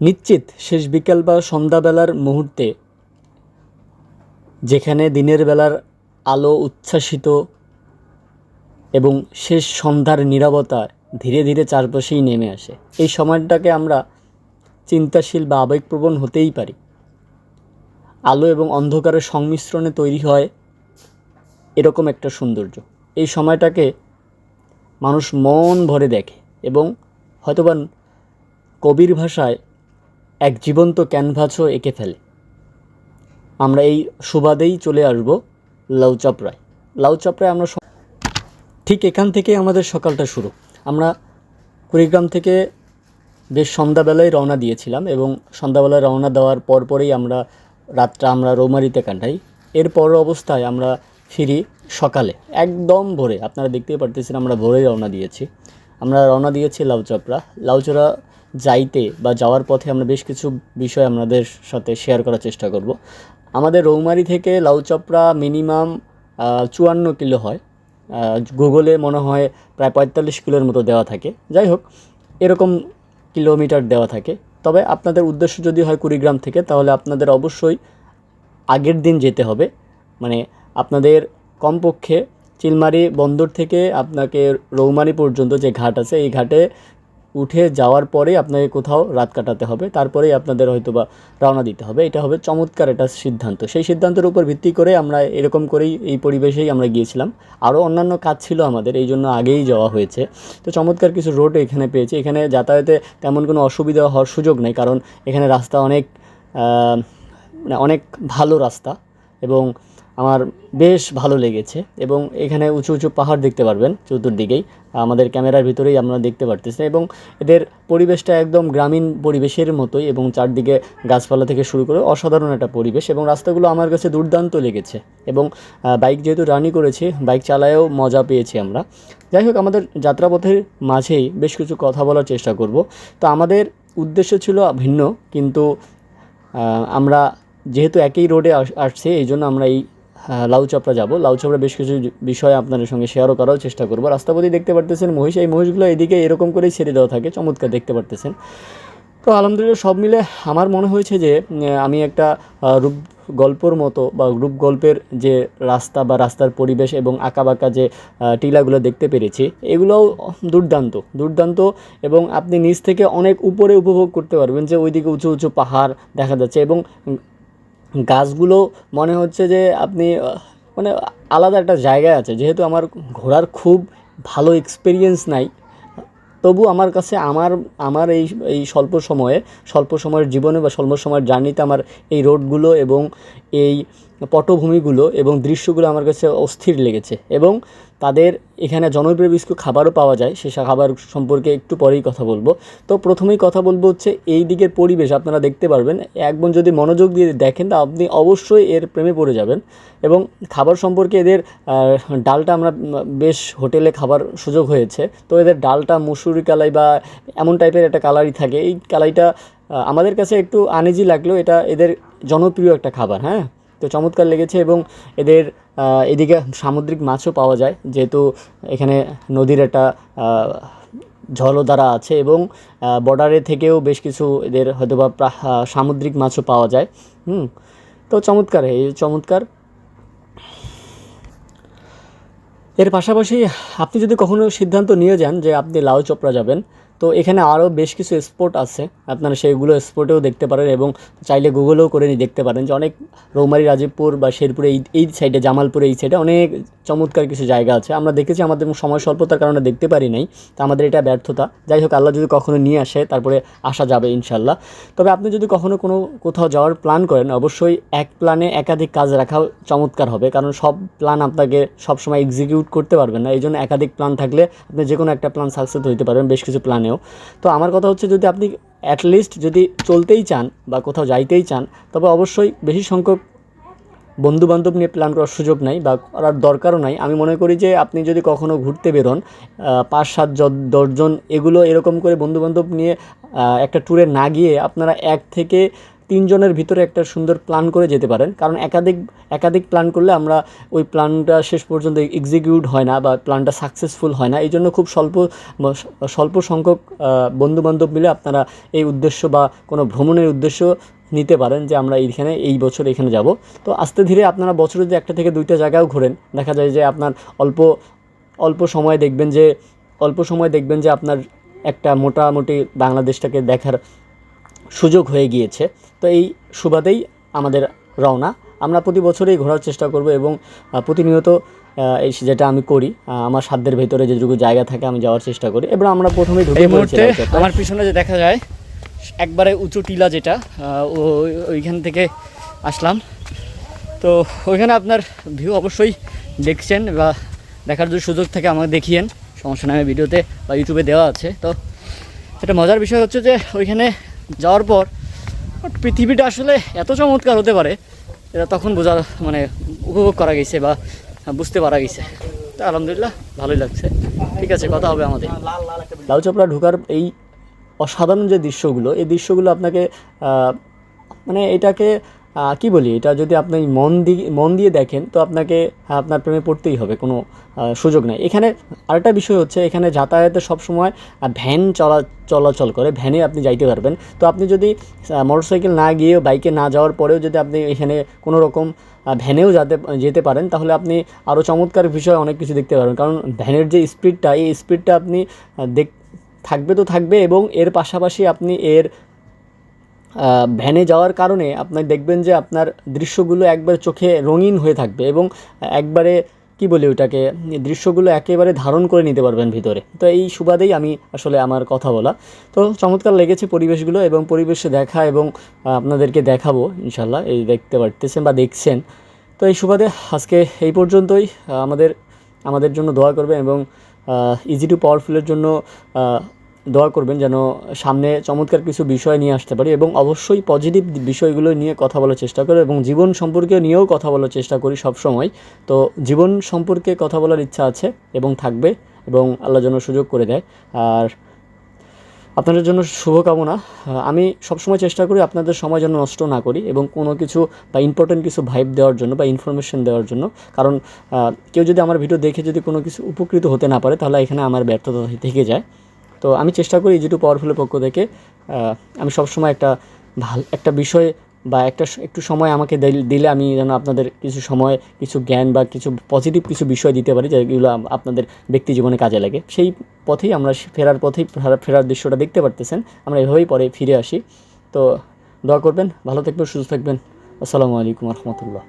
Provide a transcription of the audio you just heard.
নিশ্চিত শেষ বিকেল বা সন্ধ্যাবেলার মুহূর্তে, যেখানে দিনের বেলার আলো উচ্ছ্বাসিত এবং শেষ সন্ধ্যার নীরবতা ধীরে ধীরে চারপাশেই নেমে আসে। এই সময়টাকে আমরা চিন্তাশীল বা আবেগপ্রবণ হতেই পারি। আলো এবং অন্ধকারের সংমিশ্রণে তৈরি হয় এরকম একটা সৌন্দর্য। এই সময়টাকে মানুষ মন ভরে দেখে এবং হয়তোবা কবির ভাষায় এক জীবন্ত ক্যানভাসও এঁকে ফেলে। আমরা এই সুবাদেই চলে আসব লাউচাপড়ায় লাউচাপড়ায় আমরা ঠিক এখান থেকে আমাদের সকালটা শুরু। আমরা কুড়িগ্রাম থেকে বেশ সন্ধ্যাবেলায় রওনা দিয়েছিলাম এবং সন্ধ্যাবেলায় রওনা দেওয়ার পরপরেই আমরা রাতটা আমরা রৌমারিতে কাটাই। এরপর অবস্থায় আমরা ফিরি সকালে, একদম ভোরে। আপনারা দেখতেই পারতেছেন আমরা ভোরে রওনা দিয়েছি। আমরা রওনা দিয়েছি লাউচাপড়া লাউচড়া যাইতে বা যাওয়ার পথে আমরা বেশ কিছু বিষয় আপনাদের সাথে শেয়ার করার চেষ্টা করব। আমাদের রৌমারি থেকে লাউচপড়া মিনিমাম চুয়ান্ন কিলো হয়। গুগলে মনে হয় প্রায় পঁয়তাল্লিশ কিলোর মতো দেওয়া থাকে। যাই হোক, এরকম কিলোমিটার দেওয়া থাকে। তবে আপনাদের উদ্দেশ্য যদি হয় কুড়িগ্রাম থেকে, তাহলে আপনাদের অবশ্যই আগের দিন যেতে হবে। মানে আপনাদের কমপক্ষে চিলমারি বন্দর থেকে আপনাকে রৌমারি পর্যন্ত যে ঘাট আছে, এই ঘাটে উঠে যাওয়ার পরে আপনাকে কোথাও রাত কাটাতে হবে, তারপরেই আপনাদের হয়তো বা রওনা দিতে হবে। এটা হবে চমৎকার একটা সিদ্ধান্ত। সেই সিদ্ধান্তের উপর ভিত্তি করে আমরা এরকম করেই এই পরিবেশেই আমরা গিয়েছিলাম। আরও অন্যান্য কাজ ছিল আমাদের, এই জন্য আগেই যাওয়া হয়েছে। তো চমৎকার কিছু রোড এখানে পেয়েছি। এখানে যাতায়াতে তেমন কোনো অসুবিধা হওয়ার সুযোগ নেই, কারণ এখানে রাস্তা অনেক মানে অনেক ভালো রাস্তা এবং আমার বেশ ভালো লেগেছে এবং এখানে উঁচু উঁচু পাহাড় দেখতে পারবেন চতুর্দিকেই। আমাদের ক্যামেরার ভিতরেই আমরা দেখতে পারতেছি এবং এদের পরিবেশটা একদম গ্রামীণ পরিবেশের মতোই এবং চারদিকে গাছপালা থেকে শুরু করে অসাধারণ একটা পরিবেশ এবং রাস্তাগুলো আমার কাছে দুর্দান্ত লেগেছে এবং বাইক যেহেতু রানি করেছি, বাইক চালায়েও মজা পেয়েছি আমরা। যাই হোক, আমাদের যাত্রাপথের মাঝেই বেশ কিছু কথা বলার চেষ্টা করব। তো আমাদের উদ্দেশ্য ছিল ভিন্ন, কিন্তু আমরা যেহেতু একই রোডে আস- আসছি, এই জন্য আমরা এই লাউচাপড়া যাব। লাউচাপড়া বেশ কিছু বিষয় আপনাদের সঙ্গে শেয়ারও করার চেষ্টা করব। রাস্তাপথে দেখতে পারতেছেন মহিষ। এই মহিষগুলো এদিকে এরকম করেই ছেড়ে দেওয়া থাকে। চমৎকার দেখতে পারতেছেন। তো আলহামদুলিল্লাহ সব মিলে আমার মনে হয়েছে যে আমি একটা রূপ গল্পর মতো বা রূপ গল্পের যে রাস্তা বা রাস্তার পরিবেশ এবং আঁকাবাঁকা যে টিলাগুলো দেখতে পেরেছি, এগুলোও দুর্দান্ত দুর্দান্ত এবং আপনি নিচ থেকে অনেক উপরে উপভোগ করতে পারবেন যে ওইদিকে উঁচু উঁচু পাহাড় দেখা যাচ্ছে এবং গাছগুলো মনে হচ্ছে যে আপনি মানে আলাদা একটা জায়গায় আছে। যেহেতু আমার ঘোরার খুব ভালো এক্সপিরিয়েন্স নাই, তবু আমার কাছে আমার আমার এই এই স্বল্প সময়ে, স্বল্প সময়ের জীবনে বা স্বল্প সময়ের জার্নিতে আমার এই রোডগুলো এবং এই পটভূমিগুলো এবং দৃশ্যগুলো আমার কাছে অস্থির লেগেছে এবং তাদের এখানে জনপ্রিয় কিছু খাবারও পাওয়া যায়, সে খাবার সম্পর্কে একটু পরেই কথা বলব। তো প্রথমেই কথা বলব হচ্ছে এই দিকের পরিবেশ, আপনারা দেখতে পারবেন। একবার যদি মনোযোগ দিয়ে দেখেন, তা আপনি অবশ্যই এর প্রেমে পড়ে যাবেন এবং খাবার সম্পর্কে এদের ডালটা আমরা বেশ হোটেলে খাবার সুযোগ হয়েছে। তো এদের ডালটা মুসুরি কালাই বা এমন টাইপের একটা কালারই থাকে। এই কালাইটা আমাদের কাছে একটু আনেজি লাগলেও এটা এদের জনপ্রিয় একটা খাবার হ্যাঁ? তো চমৎকার লেগেছে এবং এদের এদিকে সামুদ্রিক মাছও পাওয়া যায়, যেহেতু এখানে নদীর একটা জলধারা আছে এবং বর্ডারে থেকেও বেশ কিছু এদের হয়তো বা সামুদ্রিক মাছও পাওয়া যায়, হুম, তো চমৎকার, এই চমৎকার। এর পাশাপাশি আপনি যদি কখনো সিদ্ধান্ত নিয়ে যান যে আপনি লাউ চোপড়া যাবেন তো এখানে আরও বেশ কিছু স্পোর্ট আছে। আপনারা সেইগুলো স্পোর্টেও দেখতে পারেন এবং চাইলে গুগলেও করে নিয়ে দেখতে পারেন যে অনেক রৌমারি রাজীবপুর বা শেরপুরে এই এই সাইডে জামালপুরে এই সাইডে অনেক চমৎকার কিছু জায়গা আছে। আমরা দেখেছি আমাদের সময় স্বল্পতার কারণে দেখতে পারি নাই, তো আমাদের এটা ব্যর্থতা। যাই হোক, আল্লাহ যদি কখনো নিয়ে আসে, তারপরে আসা যাবে ইনশাল্লাহ তবে আপনি যদি কখনো কোনো কোথাও যাওয়ার প্ল্যান করেন, অবশ্যই এক প্ল্যানে একাধিক কাজ রাখা চমৎকার হবে। কারণ সব প্ল্যান আপনাকে সবসময় এক্সিকিউট করতে পারবেন না। এই জন্য একাধিক প্ল্যান থাকলে আপনি যে কোনো একটা প্ল্যান সাকসেস হইতে পারবেন বেশ কিছু প্ল্যানেও তো আমার কথা হচ্ছে যদি আপনি অ্যাটলিস্ট যদি চলতেই চান বা কোথাও যাইতেই চান, তবে অবশ্যই বেশি সংখ্যক বন্ধুবান্ধব নিয়ে প্ল্যান করার সুযোগ নাই বা করার দরকারও নাই। আমি মনে করি যে আপনি যদি কখনও ঘুরতে বেরোন পাঁচ, সাত দশজন এগুলো এরকম করে বন্ধুবান্ধব নিয়ে একটা ট্যুরে না গিয়ে আপনারা এক থেকে তিনজনের ভিতরে একটা সুন্দর প্ল্যান করে যেতে পারেন। কারণ একাধিক একাধিক প্ল্যান করলে আমরা ওই প্ল্যানটা শেষ পর্যন্ত এক্সিকিউট হয় না বা প্ল্যানটা সাকসেসফুল হয় না। এই জন্য খুব স্বল্প স্বল্প সংখ্যক বন্ধুবান্ধব মিলে আপনারা এই উদ্দেশ্য বা কোনো ভ্রমণের উদ্দেশ্য নিতে পারেন যে আমরা এইখানে, এই বছর এখানে যাব। তো আস্তে ধীরে আপনারা বছরে যদি একটা থেকে দুইটা জায়গাও ঘোরেন, দেখা যায় যে আপনার অল্প অল্প সময় দেখবেন যে, অল্প সময় দেখবেন যে আপনার একটা মোটামুটি বাংলাদেশটাকে দেখার সুযোগ হয়ে গিয়েছে। তো এই সুবাদেই আমাদের রওনা। আমরা প্রতি বছরেই ঘোরার চেষ্টা করব এবং প্রতিনিয়ত এই যেটা আমি করি আমার সাধ্যের ভেতরে যেটুকু জায়গা থাকে আমি যাওয়ার চেষ্টা করি। এবং আমরা প্রথমেই ঢুকে মুহূর্তে আমার পিছনে যে দেখা যায় একবারে উঁচু টিলা যেটা ওইখান থেকে আসলাম। তো ওইখানে আপনার ভিউ অবশ্যই দেখছেন বা দেখার যদি সুযোগ থাকে আমাকে দেখিয়েন। সমস্যা নেই ভিডিওতে বা ইউটিউবে দেওয়া আছে। তো এটা মজার বিষয় হচ্ছে যে ওইখানে যাওয়ার পর পৃথিবীটা আসলে এত চমৎকার হতে পারে, এটা তখন বোঝা মানে উপভোগ করা গেছে বা বুঝতে পারা গেছে। তা আলহামদুলিল্লাহ, ভালোই লাগছে। ঠিক আছে, কথা হবে আমাদের। লাল চোপড়া ঢুকার এই অসাধারণ যে দৃশ্যগুলো, এই দৃশ্যগুলো আপনাকে মানে এটাকে কি বলি, এটা যদি আপনি মন দিয়ে মন দিয়ে দেখেন, তো আপনাকে, আপনার প্রেমে পড়তেই হবে, কোনো সুযোগ নাই। এখানে আরেকটা বিষয় হচ্ছে, এখানে যাতায়াতে সবসময় ভ্যান চলা, চলাচল করে, ভ্যানে আপনি যাইতে পারবেন। তো আপনি যদি মোটরসাইকেল না গিয়েও বাইকে না যাওয়ার পরেও যদি আপনি এখানে কোনো রকম ভ্যানেও যাতে, যেতে পারেন, তাহলে আপনি আরও চমৎকার বিষয় অনেক কিছু দেখতে পারবেন। কারণ ভ্যানের যে স্পিডটা এই স্পিডটা আপনি দেখ, থাকবে তো থাকবে এবং এর পাশাপাশি আপনি এর ভ্যানে যাওয়ার কারণে আপনি দেখবেন যে আপনার দৃশ্যগুলো একবার চোখে রঙিন হয়ে থাকবে এবং একবারে, কি বলি ওটাকে, দৃশ্যগুলো একেবারে ধারণ করে নিতে পারবেন ভিতরে। তো এই সুবাদেই আমি আসলে আমার কথা বলা। তো চমৎকার লেগেছে পরিবেশগুলো এবং পরিবেশে দেখা এবং আপনাদেরকে দেখাবো ইনশাল্লাহ এই দেখতে পারতেছেন বা দেখছেন। তো এই সুবাদে আজকে এই পর্যন্তই। আমাদের আমাদের জন্য দোয়া করবেন এবং ইজি টু পাওয়ারফুলের জন্য দোয়া করবেন যেন সামনে চমৎকার কিছু বিষয় নিয়ে আসতে পারি এবং অবশ্যই পজিটিভ বিষয়গুলো নিয়ে কথা বলার চেষ্টা করি এবং জীবন সম্পর্কে নিয়েও কথা বলার চেষ্টা করি সব সময় তো জীবন সম্পর্কে কথা বলার ইচ্ছা আছে এবং থাকবে এবং আল্লাহ যেন সুযোগ করে দেয়। আর আপনাদের জন্য শুভকামনা। আমি সবসময় চেষ্টা করি আপনাদের সময় যেন নষ্ট না করি এবং কোনো কিছু বা ইম্পর্টেন্ট কিছু ভাইব দেওয়ার জন্য বা ইনফরমেশন দেওয়ার জন্য। কারণ কেউ যদি আমার ভিডিও দেখে যদি কোনো কিছু উপকৃত হতে না পারে তাহলে এখানে আমার ব্যর্থতা থেকে যায়। তো আমি চেষ্টা করি যেটু পাওয়ারফুলের পক্ষ থেকে আমি সবসময় একটা ভালো, একটা বিষয় বা একটা একটু সময় আমাকে দিল- আমি যেন আপনাদের কিছু সময়, কিছু জ্ঞান বা কিছু পজিটিভ কিছু বিষয় দিতে পারি যেগুলো আপনাদের ব্যক্তি জীবনে কাজে লাগে। সেই পথেই আমরা ফেরার পথেই ফেরা- ফেরার দৃশ্যটা দেখতে পারতেছেন। আমরা এভাবেই পরে ফিরে আসি। তো দোয়া করবেন, ভালো থাকবেন, সুস্থ থাকবেন। আসসালামু আলাইকুম রহমতুল্লাহ।